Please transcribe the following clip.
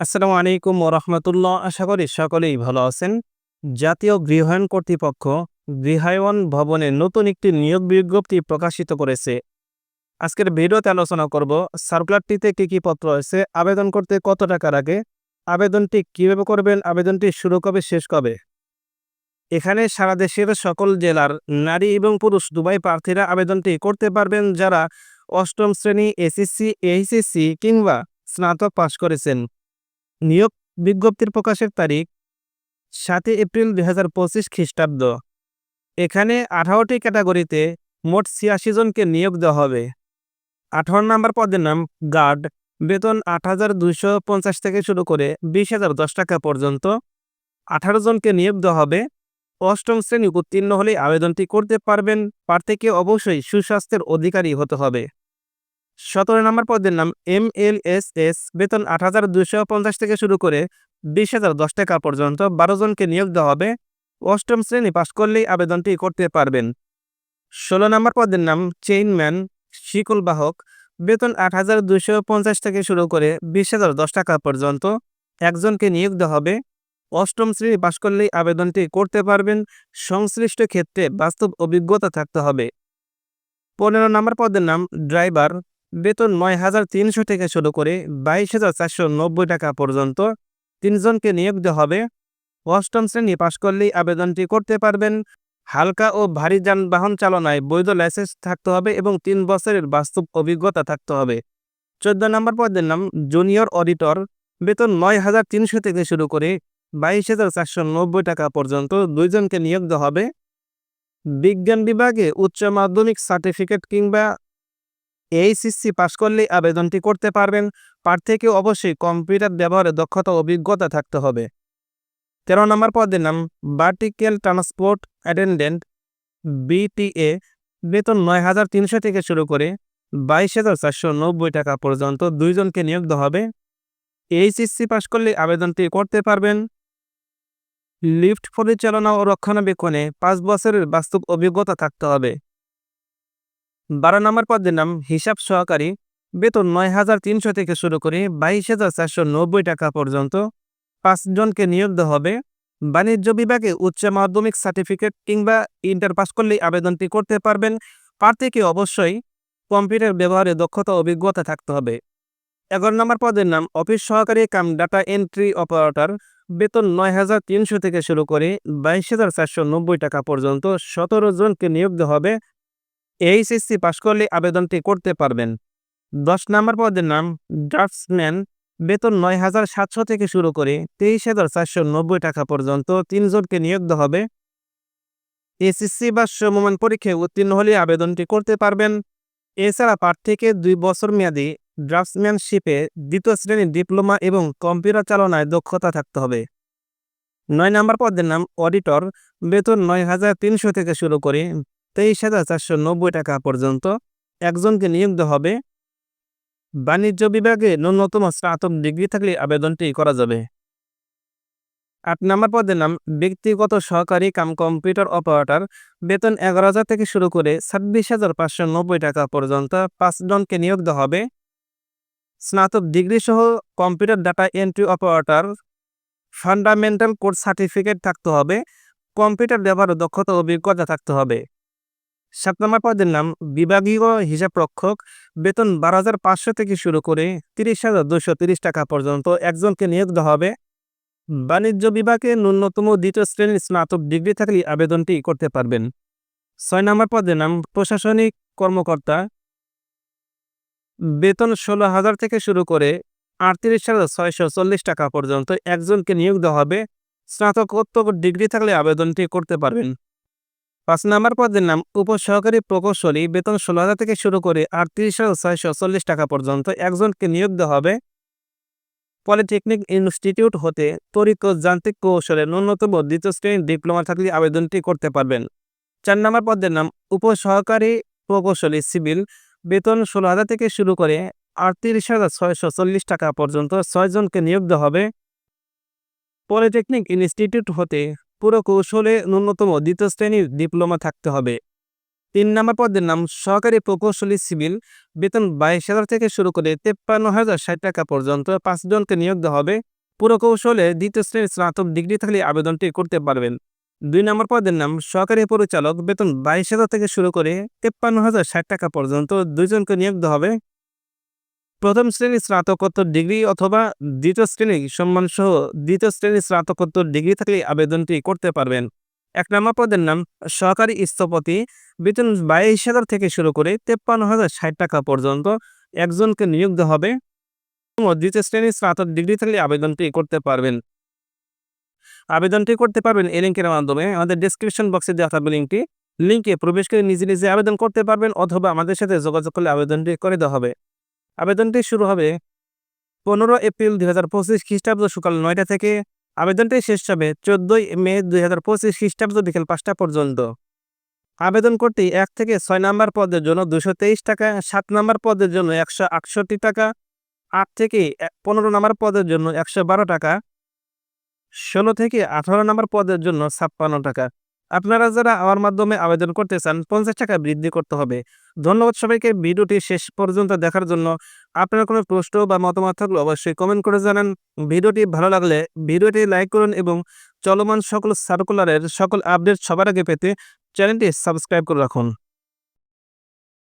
আসসালামু আলাইকুম রহমতুল্লাহ। আশা করি সকলেই ভালো আছেন। জাতীয় গৃহায়ণ কর্তৃপক্ষ গৃহায়ণ ভবনে নতুন একটি নিয়োগ বিজ্ঞপ্তি প্রকাশিত করেছে। আজকের ভিডিওতে আলোচনা করব, সার্কুলারটিতে কী কী পত্র আছে আবেদন করতে কত টাকা লাগে, আবেদনটি কীভাবে করবেন, আবেদনটি শুরু কবে, শেষ কবে? এখানে সারা দেশের সকল জেলার নারী এবং পুরুষ দুবাই প্রার্থীরা আবেদনটি করতে পারবেন যারা অষ্টম শ্রেণি, এসএসসি, এইচএসসি কিংবা স্নাতক পাশ করেছেন। নিয়োগ বিজ্ঞপ্তির প্রকাশের তারিখ সাতই এপ্রিল দুই হাজার পঁচিশ খ্রিস্টাব্দ। এখানে আঠারোটি ক্যাটাগরিতে মোট ছিয়াশি জনকে নিয়োগ দেওয়া হবে। আঠারো নম্বর পদের নাম গার্ড। বেতন আট হাজার দুইশো পঞ্চাশ থেকে শুরু করে বিশ হাজার দশ টাকা পর্যন্ত। আঠারো জনকে নিয়োগ দেওয়া হবে। অষ্টম শ্রেণি উত্তীর্ণ হলে আবেদনটি করতে পারবেন। প্রার্থীকে অবশ্যই সুস্বাস্থ্যের অধিকারী হতে হবে। সতেরো নম্বর পদের নাম এম এল এস এস, বেতন আট হাজার দুশো পঞ্চাশ থেকে শুরু করে বিশ হাজার দশ টাকা পর্যন্ত বারো জনকে নিয়োগ দেওয়া হবে। অষ্টম শ্রেণি পাশ করলেই আবেদনটি করতে পারবেন। ষোলো নম্বর পদের নাম চেইনম্যান শিকল বাহক, বেতন আট হাজার দুশো পঞ্চাশ থেকে শুরু করে বিশ হাজার দশ টাকা পর্যন্ত একজনকে নিয়োগ দেওয়া হবে। অষ্টম শ্রেণি পাশ করলেই আবেদনটি করতে পারবেন। সংশ্লিষ্ট ক্ষেত্রে বাস্তব অভিজ্ঞতা থাকতে হবে। পনেরো নম্বর পদের নাম ড্রাইভার বেতন নয় হাজার তিনশো থেকে শুরু করে বাইশ হাজার চারশো নব্বই টাকা পর্যন্ত তিনজনকে নিয়োগ দেওয়া হবে। অষ্টম শ্রেণি পাশ করলেই আবেদনটি করতে পারবেন। হালকা ও ভারী যানবাহন চালনায় বৈধ লাইসেন্স থাকতে হবে এবং তিন বছরের বাস্তব অভিজ্ঞতা থাকতে হবে। চোদ্দ নম্বর পদের নাম জুনিয়র অডিটর। বেতন নয় হাজার তিনশো থেকে শুরু করে বাইশ হাজার চারশো নব্বই টাকা পর্যন্ত দুইজনকে নিয়োগ দেওয়া হবে। বিজ্ঞান বিভাগে উচ্চ মাধ্যমিক সার্টিফিকেট কিংবা এইচএসসি পাশ করলেই আবেদনটি করতে পারবেন। প্রার্থীকে অবশ্যই কম্পিউটার ব্যবহারে দক্ষতা অভিজ্ঞতা থাকতে হবে। তেরো নম্বর পদের নাম ভার্টিক্যাল ট্রান্সপোর্ট অ্যাটেন্ডেন্ট বিটিএ বেতন নয় হাজার তিনশো থেকে শুরু করে বাইশ হাজার চারশো নব্বই টাকা পর্যন্ত দুইজনকে নিয়োগ দেওয়া হবে এইচএসসি পাশ করলে আবেদনটি করতে পারবেন। লিফট পরিচালনা ও রক্ষণাবেক্ষণে পাঁচ বছরের বাস্তব অভিজ্ঞতা থাকতে হবে। বারো নম্বর পদের নাম হিসাব সহকারী। বেতন নয় হাজার তিনশো থেকে শুরু করে বাইশ হাজার চারশো নব্বই টাকা পর্যন্ত। পাঁচজনকে নিয়োগ দেওয়া হবে। বাণিজ্য বিভাগে উচ্চ মাধ্যমিক সার্টিফিকেট কিংবা ইন্টার পাস করলেই আবেদনটি করতে পারবেন। প্রার্থীকে অবশ্যই কম্পিউটার ব্যবহারে দক্ষতা, অভিজ্ঞতা থাকতে হবে। এগারো নম্বর পদের নাম অফিস সহকারী কাম ডাটা এন্ট্রি অপারেটর। বেতন নয় হাজার তিনশো থেকে শুরু করে বাইশ হাজার চারশো নব্বই টাকা পর্যন্ত সতেরো জনকে নিয়োগ দেওয়া হবে। এইচএসসি পাশ করলে আবেদনটি করতে পারবেন। দশ নম্বর পদের নাম, ড্রাফটসম্যান। বেতন নয় হাজার সাতশো থেকে শুরু করে তেইশ হাজার চারশো নব্বই টাকা পর্যন্ত তিনজনকে নিয়োগ হবে। এসএসসি বা সমমান পরীক্ষায় উত্তীর্ণ হলে আবেদনটি করতে পারবেন। এছাড়া প্রার্থীকে দুই বছর মেয়াদী ড্রাফটসম্যানশিপে দ্বিতীয় শ্রেণির ডিপ্লোমা এবং কম্পিউটার চালনায় দক্ষতা থাকতে হবে। নয় নম্বর পদের নাম, অডিটর। বেতন নয় হাজার তিনশো থেকে শুরু করে তেইশ হাজার চারশো নব্বই টাকা পর্যন্ত একজনকে নিয়োগ হবে। বাণিজ্য বিভাগে ন্যূনতম স্নাতক ডিগ্রি থাকলে আবেদনটি করা যাবে। আট নম্বর পদের নাম, ব্যক্তিগত সহকারী কাম কম্পিউটার অপারেটর। বেতন এগারো হাজার থেকে শুরু করে ছাব্বিশ হাজার পাঁচশো নব্বই টাকা পর্যন্ত পাঁচজনকে নিয়োগ দেওয়া হবে। স্নাতক ডিগ্রি সহ computer data entry operator. Fundamental course certificate থাকতে হবে। কম্পিউটার ব্যবহার দক্ষতা অভিজ্ঞতা থাকতে হবে। সাত নম্বর পদের নাম, বিভাগীয় হিসাব রক্ষক, বেতন বারো হাজার পাঁচশো থেকে শুরু করে তিরিশ হাজার দুশো তিরিশ টাকা পর্যন্ত একজনকে নিয়োগ দেওয়া হবে। বাণিজ্য বিভাগে ন্যূনতম দ্বিতীয় শ্রেণির স্নাতক ডিগ্রি থাকলে আবেদনটি করতে পারবেন। ছয় নম্বর পদের নাম, প্রশাসনিক কর্মকর্তা, বেতন ষোলো হাজার থেকে শুরু করে আটত্রিশ হাজার ছয়শো চল্লিশ টাকা পর্যন্ত একজনকে নিয়োগ দেওয়া হবে। স্নাতকোত্তর ডিগ্রি থাকলে আবেদনটি করতে পারবেন। পাঁচ নম্বর পদের নাম, উপসহকারী প্রকৌশলী বেতন ষোলো হাজার থেকে শুরু করে আটত্রিশ হাজার ছয়শো চল্লিশ টাকা পর্যন্ত একজনকে নিয়োগ দেওয়া হবে। পলিটেকনিক ইনস্টিটিউট হতে তরিত যান্ত্রিক কৌশলে ন্যূনতম দ্বিতীয় শ্রেণির ডিপ্লোমা থাকলে আবেদনটি করতে পারবেন। চার নম্বর পদের নাম, উপসহকারী প্রকৌশলী সিভিল বেতন ষোলো হাজার থেকে শুরু করে আটত্রিশ হাজার ছয়শো চল্লিশ টাকা পর্যন্ত ছয়জনকে নিয়োগ দেওয়া হবে। পলিটেকনিক ইনস্টিটিউট হতে পুরো কৌশলে ন্যূনতম দ্বিতীয় শ্রেণির ডিপ্লোমা থাকতে হবে। তিন নম্বর পদের নাম সহকারী প্রকৌশলী সিভিল। বেতন বাইশ হাজার থেকে শুরু করে তেপ্পান্ন হাজার ষাট টাকা পর্যন্ত পাঁচজনকে নিয়োগ দেওয়া হবে। পুরকৌশলে দ্বিতীয় শ্রেণির স্নাতক ডিগ্রি থাকলে আবেদনটি করতে পারবেন। দুই নম্বর পদের নাম সহকারী পরিচালক। বেতন বাইশ হাজার থেকে শুরু করে তেপ্পান্ন হাজার ষাট টাকা পর্যন্ত দুইজনকে নিয়োগ দেওয়া হবে। প্রথম শ্রেণির স্নাতকোত্তর ডিগ্রি অথবা দ্বিতীয় শ্রেণি সম্মানসহ দ্বিতীয় শ্রেণির স্নাতকোত্তর ডিগ্রি থাকলে আবেদনটি করতে পারবেন। এক নম্বর পদের নাম সহকারী স্থপতি, বেতন বাইশ হাজার থেকে শুরু করে তেপ্পান্ন হাজার ষাট টাকা পর্যন্ত একজনকে নিয়োগ দেওয়া হবে। দ্বিতীয় শ্রেণির স্নাতক ডিগ্রি থাকলে আবেদনটি করতে পারবেন। আবেদনটি করতে পারবেন এই লিঙ্কের মাধ্যমে। আমাদের ডিসক্রিপশন বক্সে দেওয়া থাকবে লিঙ্কটি। লিঙ্কে প্রবেশ করে নিজে নিজে আবেদন করতে পারবেন অথবা আমাদের সাথে যোগাযোগ করলে আবেদনটি করে দেওয়া হবে। আবেদনটি শুরু হবে পনেরো এপ্রিল দুই হাজার পঁচিশ খ্রিস্টাব্দ সকাল নয়টা থেকে। আবেদনটি শেষ হবে চোদ্দোই মে দুই হাজার পঁচিশ খ্রিস্টাব্দ বিকেল পাঁচটা পর্যন্ত। আবেদন করতে এক থেকে ছয় নম্বর পদের জন্য দুশো তেইশ টাকা, সাত নম্বর পদের জন্য একশো আটষট্টি টাকা, আট থেকে পনেরো নম্বর পদের জন্য একশো বারো টাকা, ষোলো থেকে আঠারো নম্বর পদের জন্য ছাপ্পান্ন টাকা। আপনারা যারা আমার মাধ্যমে আবেদন করতে চান, পঞ্চাশ টাকা বৃদ্ধি করতে হবে। ধন্যবাদ সবাইকে, ভিডিওটি শেষ পর্যন্ত দেখার জন্য। আপনার কোনো প্রশ্ন বা মতামত থাকলে অবশ্যই কমেন্ট করে জানান। ভিডিওটি ভালো লাগলে ভিডিওটি লাইক করুন এবং চলমান সকল সার্কুলারের সকল আপডেট সবার আগে পেতে চ্যানেলটি সাবস্ক্রাইব করে রাখুন।